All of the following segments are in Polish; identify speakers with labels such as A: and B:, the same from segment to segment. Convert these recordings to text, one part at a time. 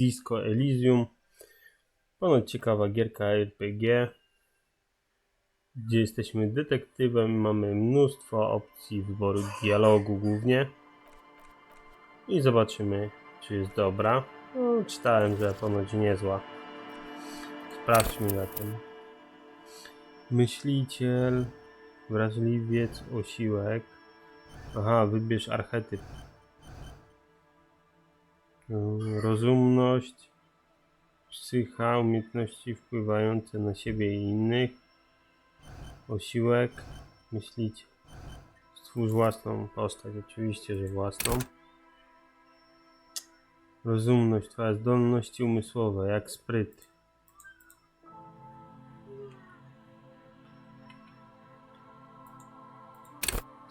A: Disco Elysium. Ponoć ciekawa gierka RPG, gdzie jesteśmy detektywem, mamy mnóstwo opcji wyboru dialogu głównie. I zobaczymy, czy jest dobra. No, czytałem, że ponoć niezła. Sprawdźmy na tym. Myśliciel, wrażliwiec, osiłek. Aha, wybierz archetyp. Mm, Rozumność, psycha, umiejętności wpływające na siebie i innych. Osiłek, myślić. Stwórz własną postać, oczywiście, że własną. Rozumność, twoja zdolności umysłowe, jak spryt.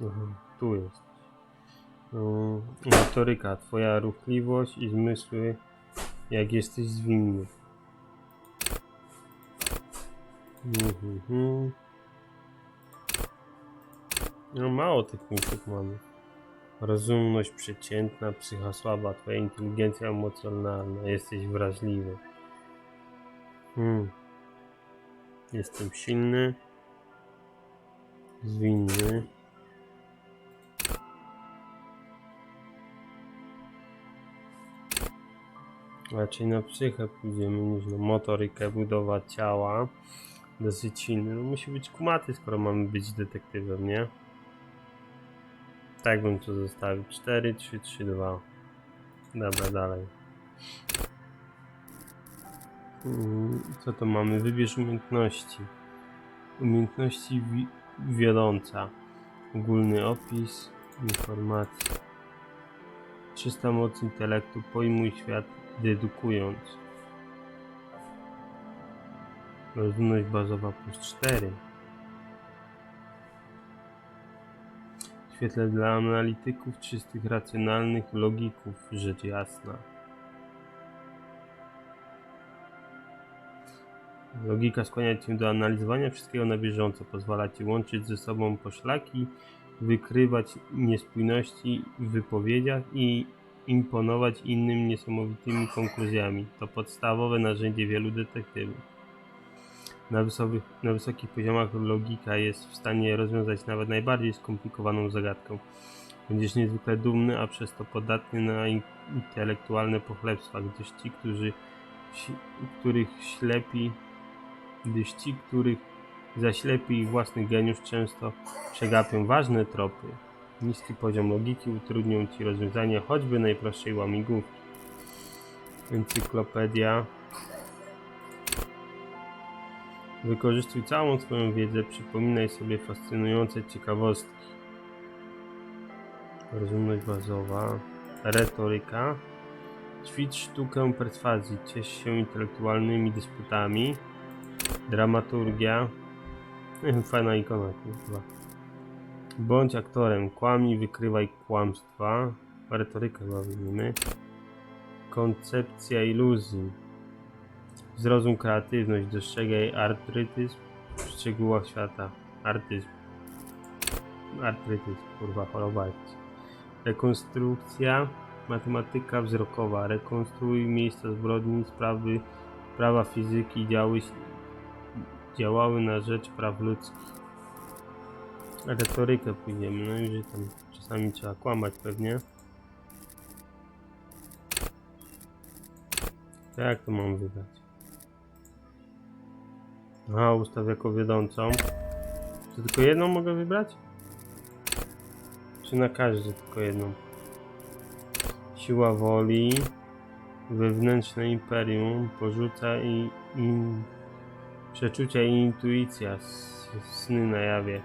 A: Mhm, tu jest. Mm, Motoryka, twoja ruchliwość i zmysły, jak jesteś zwinny. Mhm. No mało tych punktów mamy. Rozumność przeciętna, psycha słaba, twoja inteligencja emocjonalna, jesteś wrażliwy. Hmm. Jestem silny, zwinny. Raczej na psychę pójdziemy niż na motorykę, budowa ciała. Dosyć silny. No musi być kumaty, skoro mamy być detektywem, nie? Tak bym to zostawił. 4, 3, 3, 2. Dobra, dalej. Mm, Co to mamy? Wybierz umiejętności. Umiejętności wi- wiodąca. Ogólny opis, informacja. Czysta moc intelektu, pojmuj świat dedukując. Rozumność bazowa plus 4. Świetle dla analityków, czystych, racjonalnych logików, rzecz jasna. Logika skłania cię do analizowania wszystkiego na bieżąco, pozwala ci łączyć ze sobą poszlaki, wykrywać niespójności w wypowiedziach i imponować innym niesamowitymi konkluzjami. To podstawowe narzędzie wielu detektywów. Na, wysokich, na wysokich poziomach logika jest w stanie rozwiązać nawet najbardziej skomplikowaną zagadkę. Będziesz niezwykle dumny, a przez to podatny na in- intelektualne pochlebstwa, gdyż ci, którzy, których ślepi, gdyż ci, których zaślepi ich własny geniusz często przegapią ważne tropy. Niski poziom logiki utrudnią ci rozwiązanie choćby najprostszej łamigłówki. Encyklopedia. Wykorzystuj całą swoją wiedzę, przypominaj sobie fascynujące ciekawostki. Rozumność bazowa. Retoryka. Ćwicz sztukę perswazji, ciesz się intelektualnymi dysputami. Dramaturgia. Fajna ikona, kurwa. Bądź aktorem, kłamij, wykrywaj kłamstwa. Retorykę wyjmiemy. Koncepcja iluzji. Zrozum kreatywność, dostrzegaj artrytyzm w szczegółach świata. Artyzm. Artrytyzm, kurwa, choroba. Rekonstrukcja. Matematyka wzrokowa. Rekonstruuj miejsca zbrodni, sprawy, prawa fizyki działy, działały na rzecz praw ludzkich. Retorykę pójdziemy, no i że tam czasami trzeba kłamać pewnie. To jak to mam wybrać? Aha, ustaw jako wiodącą. Czy tylko jedną mogę wybrać? Czy na każdy tylko jedną? Siła woli, wewnętrzne imperium, porzuca i, i przeczucia i intuicja, sny na jawie.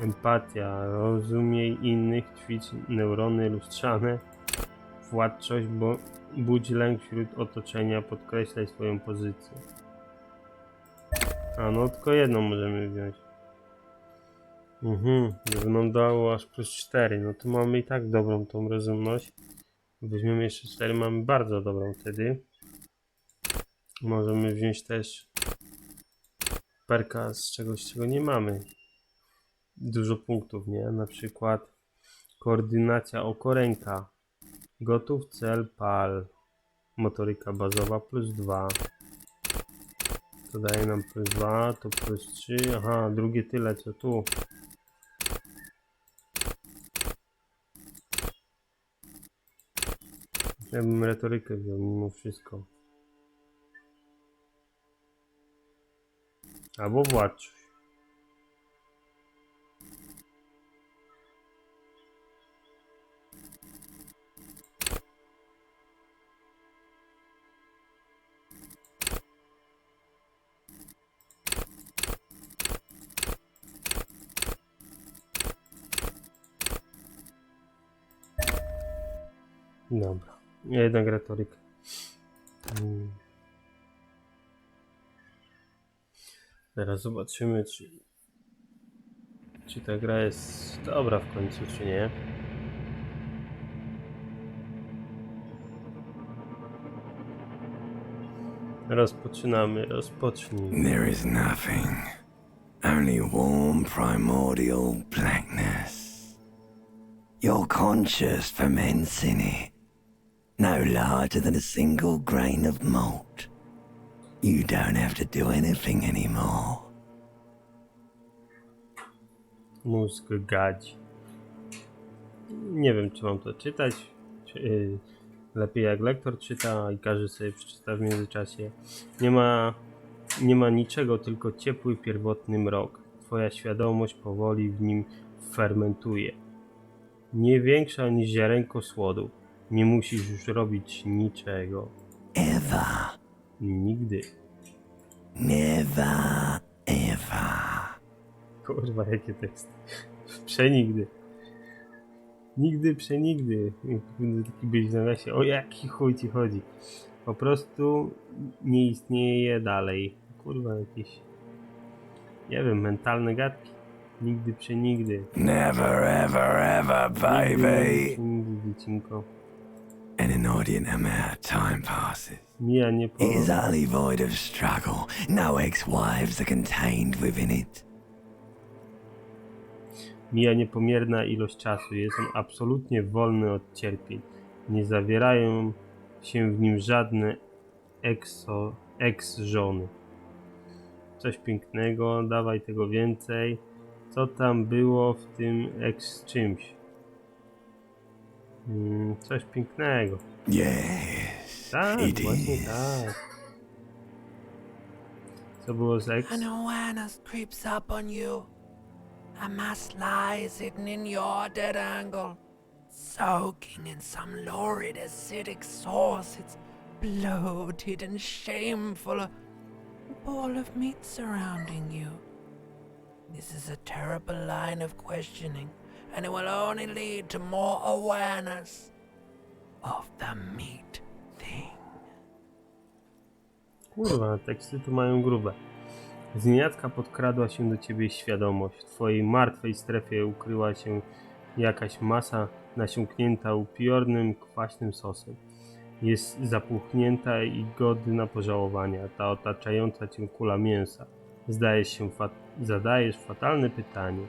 A: Empatia, rozumiej innych, ćwicz neurony lustrzane, władczość, bo budź lęk wśród otoczenia, podkreślaj swoją pozycję. A no, tylko jedną możemy wziąć. Mhm, żeby nam dało aż plus 4, no to mamy i tak dobrą tą rozumność. Weźmiemy jeszcze 4, mamy bardzo dobrą wtedy. Możemy wziąć też perka z czegoś, czego nie mamy dużo punktów, nie? Na przykład koordynacja oko ręka. Gotów cel pal. Motoryka bazowa plus 2. To daje nam plus 2, to plus 3. Aha, drugie tyle co tu. Ja bym retorykę wziął mimo wszystko. Albo władczość. Dobra. Jednak retoryka. Mm. Teraz zobaczymy, czy, czy ta gra jest dobra w końcu, czy nie. Rozpoczynamy, rozpocznij.
B: There is nothing, only warm primordial blackness. Your conscious ferments in it, no larger than a single grain of malt. You don't have to do anything anymore.
A: Mózg gadzi. Nie wiem, czy mam to czytać. Czy, y, lepiej jak lektor czyta i każdy sobie przeczyta w międzyczasie. Nie ma, nie ma niczego, tylko ciepły, pierwotny mrok. Twoja świadomość powoli w nim fermentuje. Nie większa niż ziarenko słodu. Nie musisz już robić niczego.
B: Ever,
A: Nigdy.
B: never, ever.
A: Kurwa, jakie teksty. Przenigdy. Nigdy, przenigdy. Będę taki być w nawiasie. O jaki chuj ci chodzi. Po prostu nie istnieje dalej. Kurwa, jakieś... Nie wiem, mentalne gadki. Nigdy, przenigdy.
B: Never, ever, ever, baby.
A: Nigdy, dziecinko.
B: An inordinate amount of time passes.
A: Mija nie.
B: It is utterly void of struggle. No ex-wives are contained within it.
A: Mija niepomierna ilość czasu. Jest on absolutnie wolny od cierpień. Nie zawierają się w nim żadne ekso, ex-żony. Coś pięknego, dawaj tego więcej. Co tam było w tym ex czymś? Mm, coś pięknego.
B: Yes,
A: Tak,
B: it
A: właśnie
B: is.
A: tak. Co było z ex?
C: An awareness creeps up on you. A mass lies hidden in your dead angle, soaking in some lurid acidic sauce. It's bloated and shameful, a ball of meat surrounding you. This is a terrible line of questioning, and it will only lead to more awareness of the meat thing.
A: Kurwa, teksty tu mają grube. Znienacka podkradła się do ciebie świadomość. W twojej martwej strefie ukryła się jakaś masa nasiąknięta upiornym, kwaśnym sosem. Jest zapuchnięta i godna pożałowania, ta otaczająca cię kula mięsa. Zdajesz się zadajesz fatalne pytanie,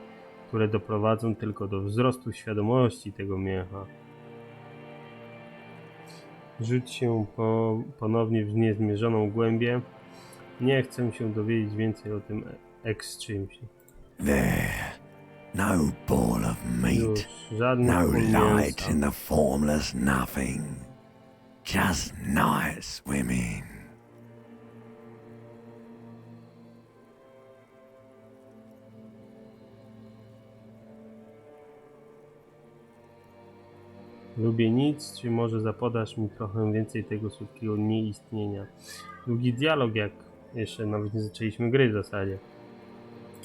A: które doprowadzą tylko do wzrostu świadomości tego mięcha. Rzuć się po, ponownie w niezmierzoną głębię. Nie chcę się dowiedzieć więcej o tym ex czymś.
B: There, no ball of meat, no light in the formless nothing. Just night swimming.
A: Lubię nic, czy może zapodasz mi trochę więcej tego słodkiego nieistnienia. Długi dialog, jak jeszcze nawet nie zaczęliśmy gry w zasadzie.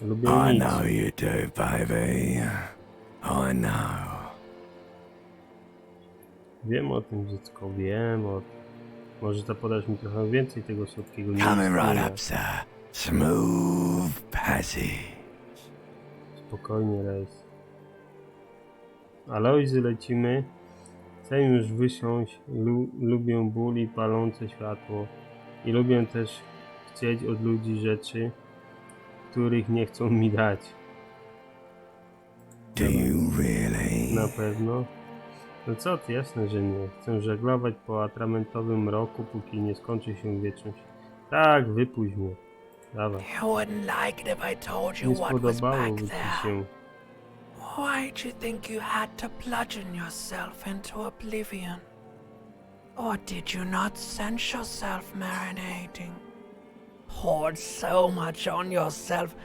A: Lubię
B: I
A: nic.
B: know you do, baby. I know.
A: Wiem o tym dziecko, wiem o Może zapodasz mi trochę więcej tego słodkiego
B: Coming right
A: nieistnienia.
B: up, sir. Smooth passage.
A: Spokojnie, rejs. Alojzy lecimy. Chcę już wysiąść. Lu lubię ból i palące światło. I lubię też chcieć od ludzi rzeczy, których nie chcą mi dać.
B: Do you really?
A: Na pewno. No co ty, jasne, że nie. Chcę żeglować po atramentowym roku, póki nie skończy się wieczność. Tak, wypuść mnie. Dawaj.
C: You wouldn't like it if I told you
A: Nie
C: what was back
A: spodobałoby ci
C: there.
A: się.
C: Why'd you think you had to bludgeon yourself into oblivion? Or did you not sense yourself marinating? Poured so much on yourself,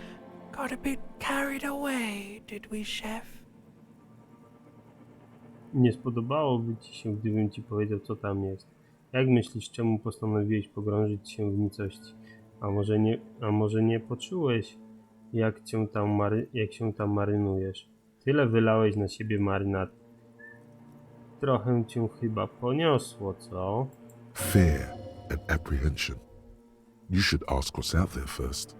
C: got a bit carried away, did we, chef?
A: Nie spodobałoby ci się, gdybym ci powiedział, co tam jest. Jak myślisz, czemu postanowiłeś pogrążyć się w nicości? A może nie, a może nie poczułeś, jak, cię tam mary, jak się tam marynujesz? Tyle wylałeś na siebie marynat. Trochę cię chyba poniosło, co?
D: Fear and apprehension. You should ask what's out there first.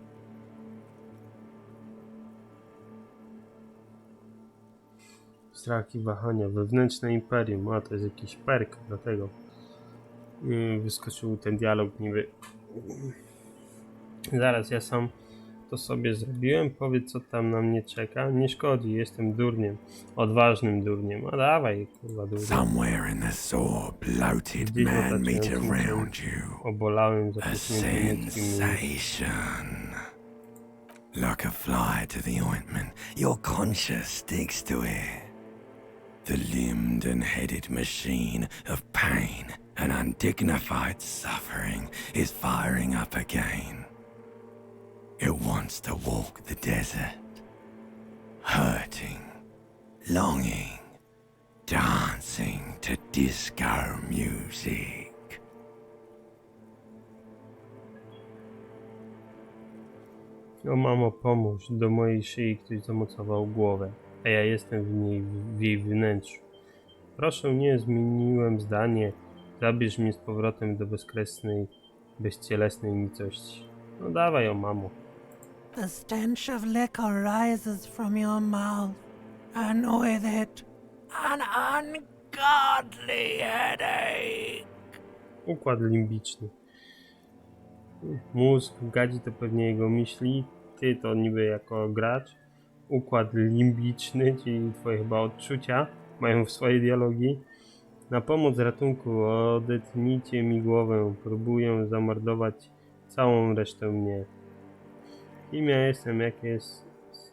A: Strach i wahania, wewnętrzne imperium. A, to jest jakiś perk, dlatego yy, wyskoczył ten dialog niby. Zaraz, ja sam to sobie zrobiłem. Powiedz, co tam na mnie czeka. Nie szkodzi, jestem durniem. Odważnym durniem. A dawaj, kurwa, durniem.
B: Somewhere in the sore, bloated
A: Gdzieś
B: man meat
A: otaczającym
B: around
A: się
B: you.
A: Obolałym,
B: A
A: zapuśniętym ludzkim
B: sensation. Like a fly to the ointment, your conscience sticks to it. The limbed and headed machine of pain and undignified suffering is firing up again. It wants to walk the desert, hurting, longing, dancing to disco music.
A: O mamo, pomóż, do mojej szyi ktoś zamocował głowę, a ja jestem w niej, w jej wnętrzu. Proszę nie, zmieniłem zdanie. Zabierz mnie z powrotem do bezkresnej, bezcielesnej nicości. No dawaj, o mamo.
C: The stench of liquor rises from your mouth, and with it, an ungodly headache.
A: Układ limbiczny. Mózg gadzi to pewnie jego myśli, ty to niby jako gracz. Układ limbiczny, czyli twoje chyba odczucia, mają swoje dialogi. Na pomoc ratunku odetnijcie mi głowę, próbuję zamordować całą resztę mnie. Kim ja jestem, jakie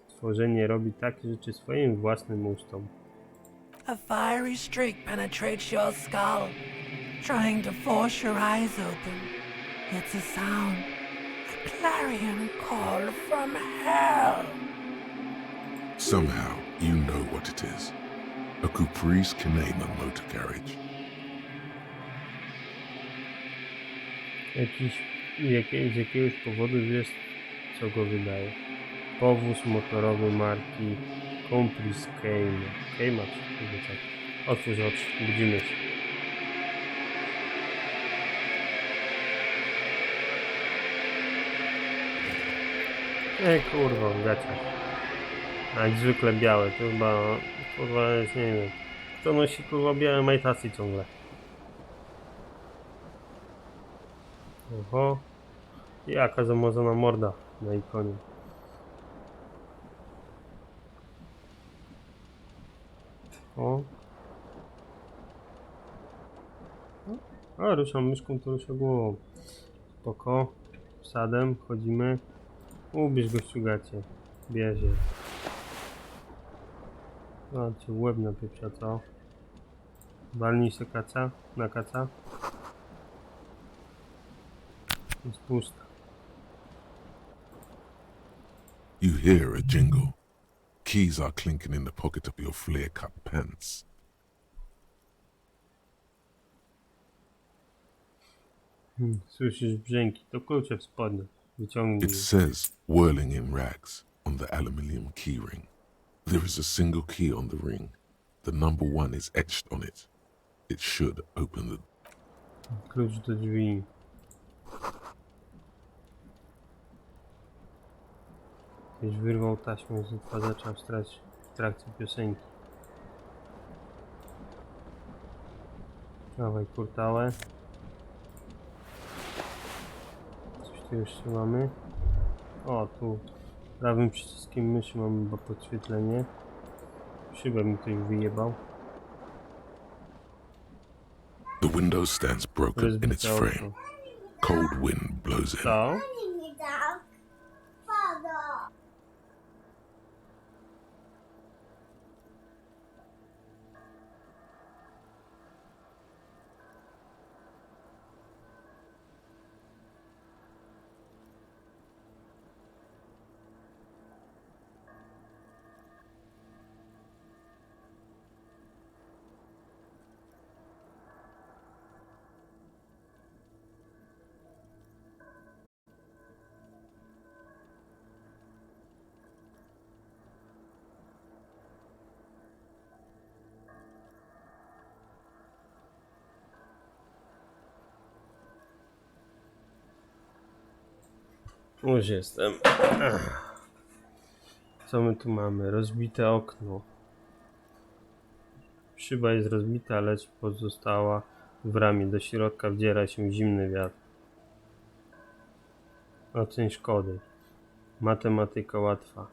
A: stworzenie robi takie rzeczy swoim własnym ustom.
C: A fiery streak penetrates your skull, trying to force your eyes open. It's a sound, a clarion call from hell.
D: Somehow, you know what it is. A Caprice Canema motor carriage.
A: Jakiś, jakie, z jakiegoś powodu wiesz, co go wydaje. Powóz motorowy marki Compris czy kurde tak. Otwórz oczy, budzimy się. Ej, kurwa, gaciach. Jak zwykle białe, to chyba, kurwa, jest, nie wiem. Kto nosi, kurwa, białe majtasy ciągle? Oho. Jaka zamazana morda na ikonie. O. A, ruszam myszką, to rusza głową. Spoko. Sadem, chodzimy. Ubierz gościu gacie. Bierze. A, cię łeb napieprza, co? Walnij się kaca, na kaca. Jest pusta.
D: You hear a jingle. Keys are clinking in the pocket of your flare cut pants.
A: Hmm, słyszysz brzęki, to klucze w. Wyciągnij
D: It says whirling in rags on the aluminium key ring. There is a single key on the ring. The number one is etched on it. It should open the
A: Klucz do drzwi. Ktoś wyrwał taśmę z odtwarzacza w trakcie, w trakcie piosenki. Dawaj kurtałę. Coś tu jeszcze mamy. O, tu prawym przyciskiem myszy mamy chyba podświetlenie. Szybę mi ktoś wyjebał.
D: window stands broken in its frame. Cold wind blows in.
A: Co? Już jestem. Co my tu mamy? Rozbite okno. Szyba jest rozbita, lecz pozostała w ramie. Do środka wdziera się zimny wiatr. Oceń szkody. Matematyka łatwa.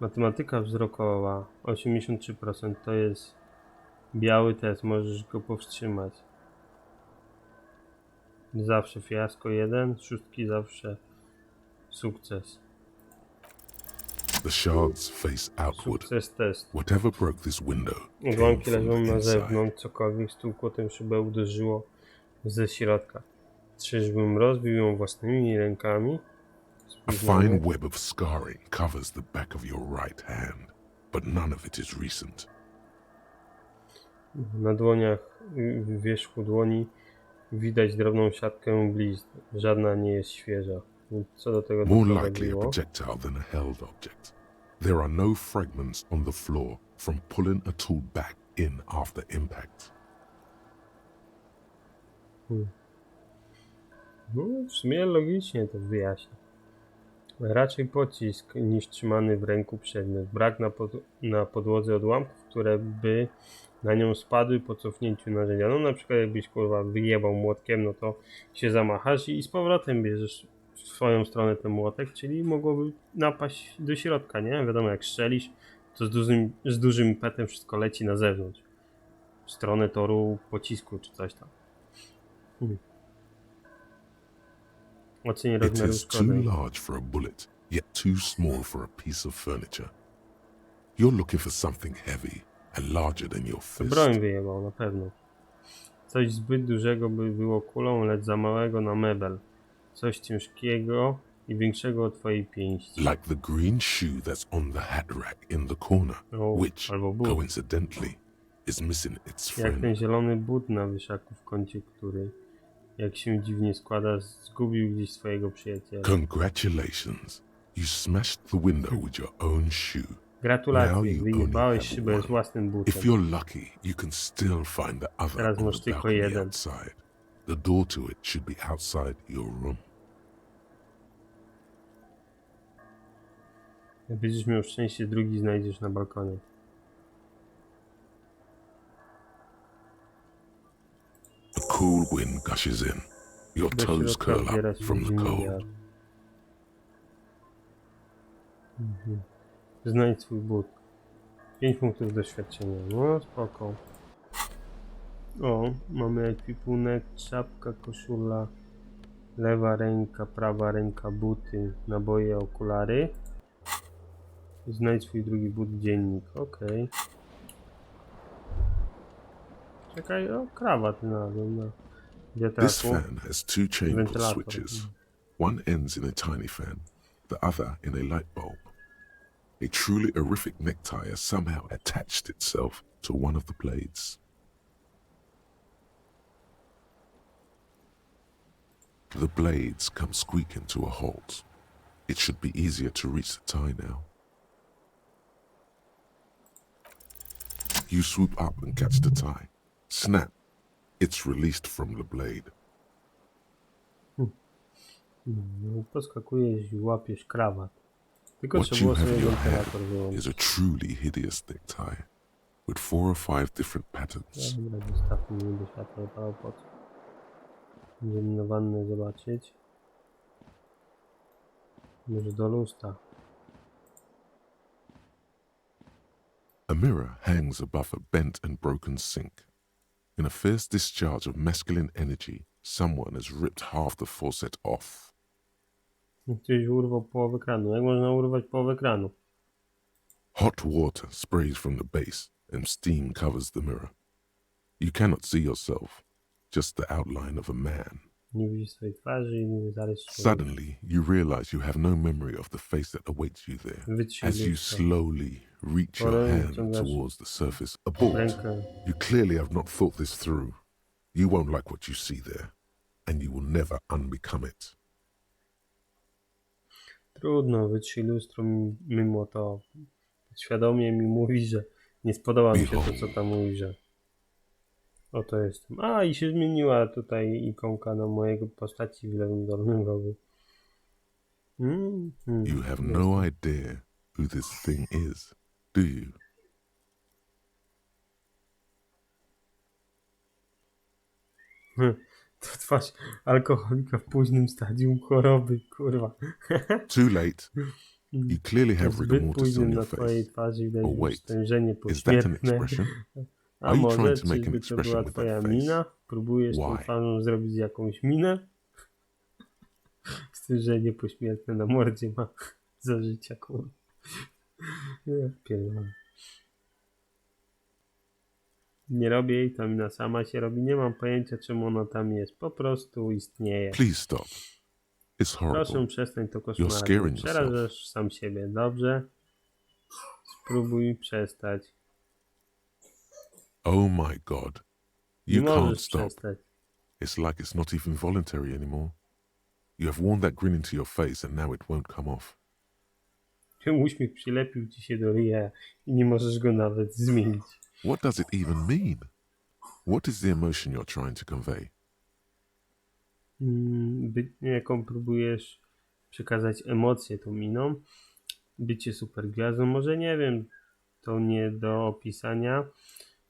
A: Matematyka wzrokowa 83% to jest biały test, możesz go powstrzymać. Zawsze fiasko 1, szóstki zawsze sukces.
D: The shards face outward.
A: Sukces test.
D: Whatever broke this window from
A: leżą na zewnątrz, cokolwiek stłukło tę szybę uderzyło ze środka. Czyżbym rozbił ją własnymi rękami?
D: A fine web of scarring covers the back of your right hand, but none of it is recent.
A: Na dłoniach, w wierzchu dłoni widać drobną siatkę blizn. Żadna nie jest świeża. Co do tego
D: More likely a
A: doprowadziło?
D: projectile than a held object. There are no fragments on the floor from pulling a tool back in after impact.
A: No, w sumie logicznie to wyjaśnia. Raczej pocisk niż trzymany w ręku przedmiot. Brak na, pod, na podłodze odłamków, które by na nią spadły po cofnięciu narzędzia. No na przykład jakbyś kurwa wyjebał młotkiem, no to się zamachasz i z powrotem bierzesz w swoją stronę ten młotek, czyli mogłoby napaść do środka, nie? Wiadomo jak strzelisz, to z dużym, z dużym impetem wszystko leci na zewnątrz. W stronę toru pocisku czy coś tam. Hmm. Ocenię
D: It
A: rozmiaru szkody.
D: yet too small for a piece of furniture. You're looking for something heavy and larger than your fist.
A: broń wyjebał, na pewno. Coś zbyt dużego by było kulą, lecz za małego na mebel. Coś ciężkiego i większego od twojej pięści.
D: Like the green shoe that's on the hat rack in the corner,
A: O,
D: which, coincidentally, is missing its
A: Jak ten
D: friend.
A: zielony but na wyszaku w kącie, który, jak się dziwnie składa, zgubił gdzieś swojego przyjaciela.
D: Congratulations. You smashed the window with your own shoe.
A: Gratulacje, wyjebałeś szybę z własnym
D: If
A: butem.
D: you're lucky, you can still find the other
A: Teraz masz
D: the
A: tylko jeden.
D: outside. The door to it should be outside your room.
A: Jak będziesz miał szczęście, drugi znajdziesz na balkonie.
D: A cool wind gushes in. Your toes curl up from the cold.
A: Mhm. Znajdź swój but. 5 punktów doświadczenia. No spoko. O, mamy ekwipunek, czapka, koszula, lewa ręka, prawa ręka, buty, naboje, okulary. Znajdź swój drugi but, dziennik. Okej. Czekaj, o, krawat znalazłem na
D: This
A: wiatraku.
D: fan has two pull
A: Ventilator.
D: switches. One ends in a tiny fan, the other in a light bulb. A truly horrific necktie has somehow attached itself to one of the blades. The blades come squeaking to a halt. It should be easier to reach the tie now. You swoop up and catch the tie. Snap. It's released from the blade. Hm.
A: Hm, no, poskakujesz i łapiesz krawat.
D: What you have in your hand is a truly hideous necktie with four or five different patterns.
A: Dobra, zostawmy, nie będę światła opalał po co. Na wannę zobaczyć. Może do lustra.
D: A mirror hangs above a bent and broken sink. In a fierce discharge of masculine energy, someone has ripped half the faucet off.
A: Urwał połowę kranu. Jak można urwać połowę kranu?
D: Hot water sprays from the base, and steam covers the mirror. You cannot see yourself, just the outline of a man.
A: Nie widzisz swojej twarzy i nie zarys człowieka.
D: Suddenly, you realize you have no memory of the face that awaits you there. As you slowly reach your hand towards the surface, abort.
A: Rękę.
D: You clearly have not thought this through. You won't like what you see there, and you will never unbecome it.
A: Trudno, wytrzyj lustro mi- mimo to. Świadomie mi mówi, że nie spodoba mi się to, co tam mówi, że oto jestem. A, i się zmieniła tutaj ikonka na mojego postaci w lewym dolnym rogu. Mm, mm,
D: You have
A: jest.
D: no idea who this thing is, do you?
A: To twarz alkoholika w późnym stadium choroby, kurwa.
D: Too late. You clearly have rigor mortis on your face.
A: twarzy już
D: wait. Is that an expression?
A: A
D: Are you
A: może,
D: trying to make an
A: czyżby to
D: expression
A: była twoja
D: face?
A: mina? Próbujesz tą
D: Why?
A: twarzą zrobić jakąś minę? Stężenie pośmiertne na mordzie ma za życia, kurwa. Ja pierdolę. Nie robię jej, to mina sama się robi. Nie mam pojęcia, czemu ona tam jest. Po prostu istnieje.
D: Please stop. It's
A: Proszę
D: horrible.
A: przestań to
D: scaring
A: Przerażasz sam siebie. Dobrze? Spróbuj przestać.
D: Oh my god.
A: Nie
D: You can't stop.
A: przestać.
D: It's like it's not even voluntary anymore. You have worn that grin into your face, and now it won't come off.
A: Uśmiech przylepił ci się do ryja i nie możesz go nawet zmienić.
D: What does it even mean? What is the emotion you're trying to convey?
A: Mm, jaką próbujesz przekazać emocje tą miną? Bycie supergwiazdą? Może nie wiem, to nie do opisania.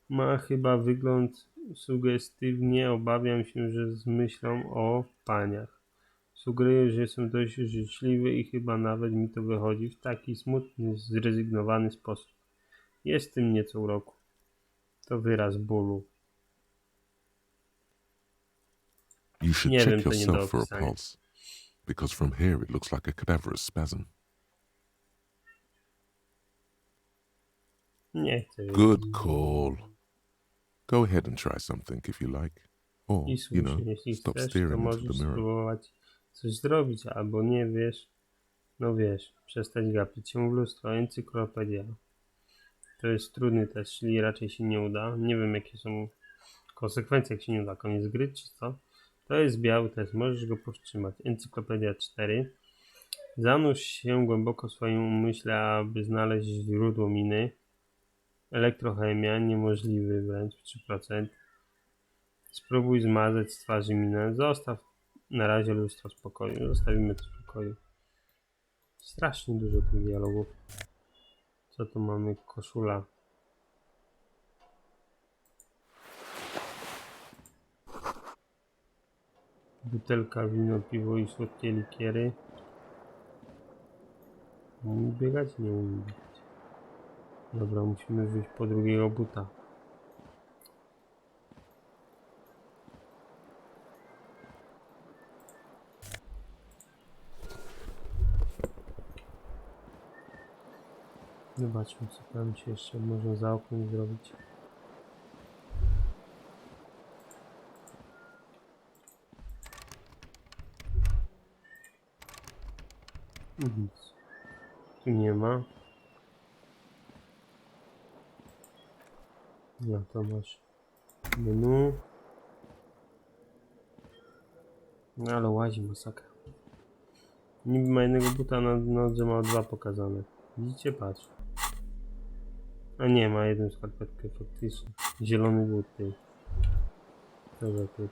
A: Ma chyba wygląd sugestywnie. Obawiam się, że z myślą o paniach. Sugeruję, że jestem dość życzliwy i chyba nawet mi to wychodzi w taki smutny, zrezygnowany sposób. Jest w tym nieco uroku. To wyraz bólu.
D: You should
A: Nie
D: check
A: wiem, to nie do
D: yourself for a
A: opisania.
D: pulse, because from here it looks like a cadaverous spasm.
A: Nie chcę.
D: Good call. Go ahead and try something if you like. Or,
A: I
D: you
A: słusznie,
D: know,
A: jeśli
D: stop
A: chcesz, to
D: staring into
A: możesz
D: the mirror.
A: spróbować coś zrobić, albo nie wiesz, no wiesz, przestać gapić się w lustro, encyklopedia. To jest trudny test, czyli raczej się nie uda. Nie wiem, jakie są konsekwencje, jak się nie uda. Koniec gry, czy co? To jest biały test, możesz go powstrzymać. Encyklopedia 4. Zanurz się głęboko w swoim umyśle, aby znaleźć źródło miny. Elektrochemia, niemożliwy wręcz, 3%. Spróbuj zmazać z twarzy minę. Zostaw na razie lustro spokoju. Zostawimy to spokoju. Strasznie dużo tych dialogów. Co tu mamy? Koszula. Butelka, wino, piwo i słodkie likiery. Umie biegać? Nie umie biegać. Dobra, musimy wyjść po drugiego buta. Zobaczmy, co tam się jeszcze można za oknem zrobić. Nic. Tu nie ma. No to masz menu. No ale łazi masakra. Niby ma jednego buta na nodze, ma dwa pokazane. Widzicie? Patrz. A nie, ma jedną skarpetkę faktycznie. Zielony but ty. Co za typ.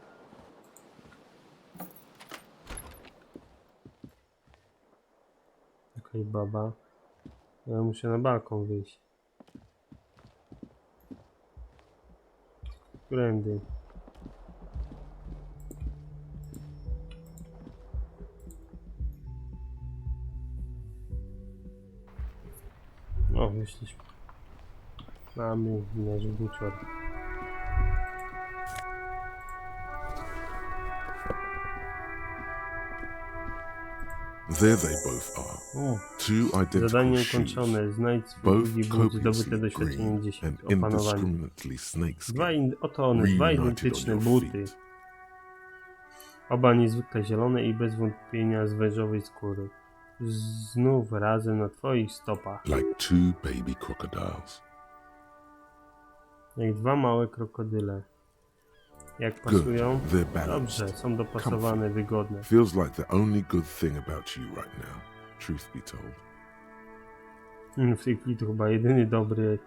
A: Jakaś baba. Ja muszę na balkon wyjść. Którędy? O, myślisz. Mamy nasz bucior.
D: There they both are. Two identical
A: Zadanie
D: shoes,
A: ukończone. Znajdź swój
D: both
A: budź zdobyte doświadczenie
D: green
A: 10.
D: and indiscriminately.
A: Dwa oto one, dwa identyczne buty. Oba niezwykle zielone i bez wątpienia z wężowej skóry. Znów razem na twoich stopach.
D: like two baby crocodiles.
A: Jak dwa małe krokodyle. Jak pasują?
D: They're balanced.
A: Dobrze, są dopasowane, wygodne.
D: Feels like the only good thing about you right now, truth be told.
A: Mm, W tej chwili to chyba jedyny dobry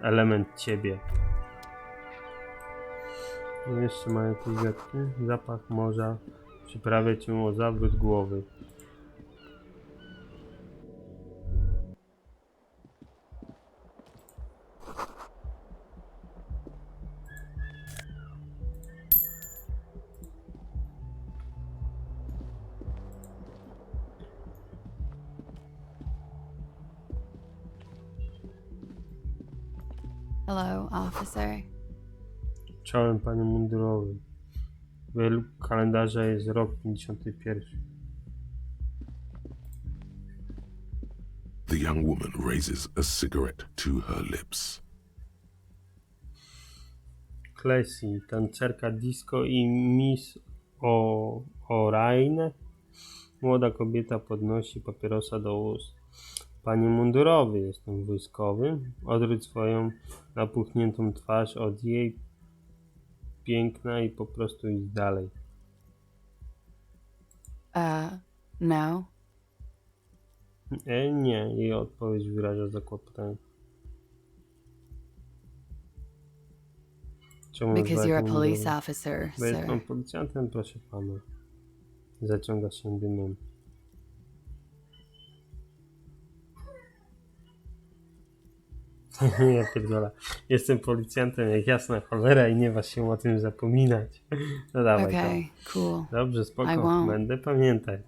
A: element ciebie. No Jeszcze mają tu kwiatki. Zapach morza przyprawia cię o zawrót głowy. Według kalendarza jest rok 51.
D: The young woman raises a cigarette to her lips.
A: Klesi, tancerka disco i Miss o O'Rain. Młoda kobieta podnosi papierosa do ust. Panie mundurowy, jestem wojskowy. Odwróć swoją napuchniętą twarz od jej piękna i po prostu idź dalej.
E: Uh, no.
A: E, nie, jej odpowiedź wyraża zakłopotanie. Czemu
E: Because you're a police officer,
A: Bo
E: sir.
A: pan policjantem, proszę pana. Zaciąga się dymem. ja pierdolę. Jestem policjantem jak jasna cholera i nie was się o tym zapominać. No dawaj
E: Okay, cool.
A: to. Dobrze,
E: I
A: spoko. Będę pamiętać.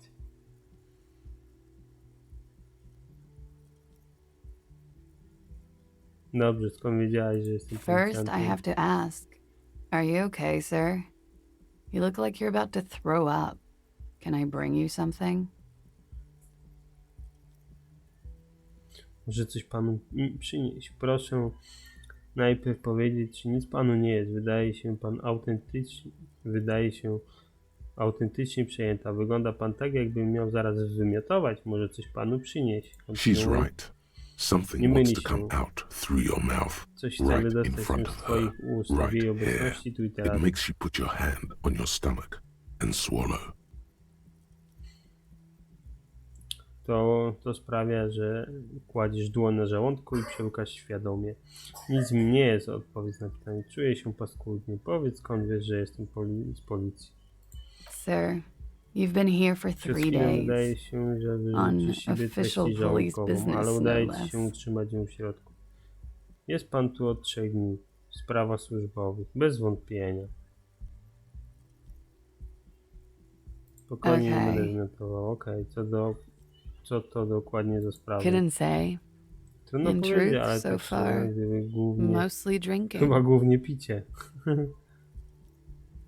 A: Dobrze, skąd wiedziałeś, że jestem
E: First? I have to ask Are you okay, sir? You look like you're about to throw up. Can I bring you something?
A: Może coś panu przynieść. Proszę najpierw powiedzieć, czy nic panu nie jest. Wydaje się pan autentycznie, wydaje się autentycznie przejęta. Wygląda pan tak, jakby miał zaraz wymiotować. Może coś panu przynieść.
D: She's right. Something
A: Nie
D: wants
A: myli
D: to come
A: się.
D: out through your mouth.
A: Coś chce
D: right in
A: wydostać się
D: front
A: z
D: of her,
A: twoich ust w
D: right
A: jej
D: here.
A: obecności tu i teraz.
D: It makes you put your hand on your stomach and swallow.
A: To, to sprawia, że kładziesz dłoń na żołądku i przełykasz świadomie. Nic mi nie jest, odpowiedz na pytanie. Czuję się paskudnie. Powiedz skąd wiesz, że jestem poli z policji.
E: Sir, you've been here for three days.
A: się, że wyrzucisz siebie treści żołądkową, ale udaje ci się utrzymać ją w środku. Jest pan tu od trzech dni. W sprawach służbowych. Bez wątpienia. Spokojnie nie
E: Okej.
A: będę. Okej, co do... Co to dokładnie za sprawa?
E: Couldn't say.
A: Trudno
E: In
A: powiedzieć,
E: truth,
A: ale
E: so
A: tak
E: far,
A: głównie,
E: Mostly drinking.
A: chyba głównie picie.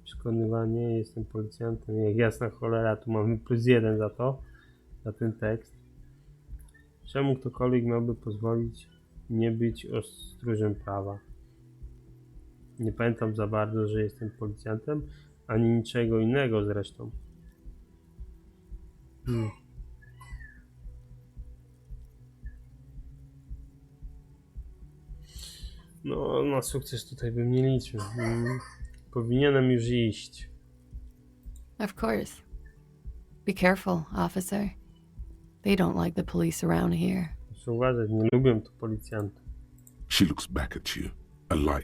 A: Przekonywanie, jestem policjantem, jak jasna cholera, tu mamy plus jeden za to, za ten tekst. Czemu ktokolwiek miałby pozwolić nie być ostróżem prawa? Nie pamiętam za bardzo, że jestem policjantem, ani niczego innego zresztą. Hmm. No, na sukces tutaj bym nie liczył. Mm, Powinienem już iść.
E: Of course. Be careful, officer. They don't like the police around here.
A: Muszę uważać, nie lubię tu policjantów.
D: She looks back at you, a light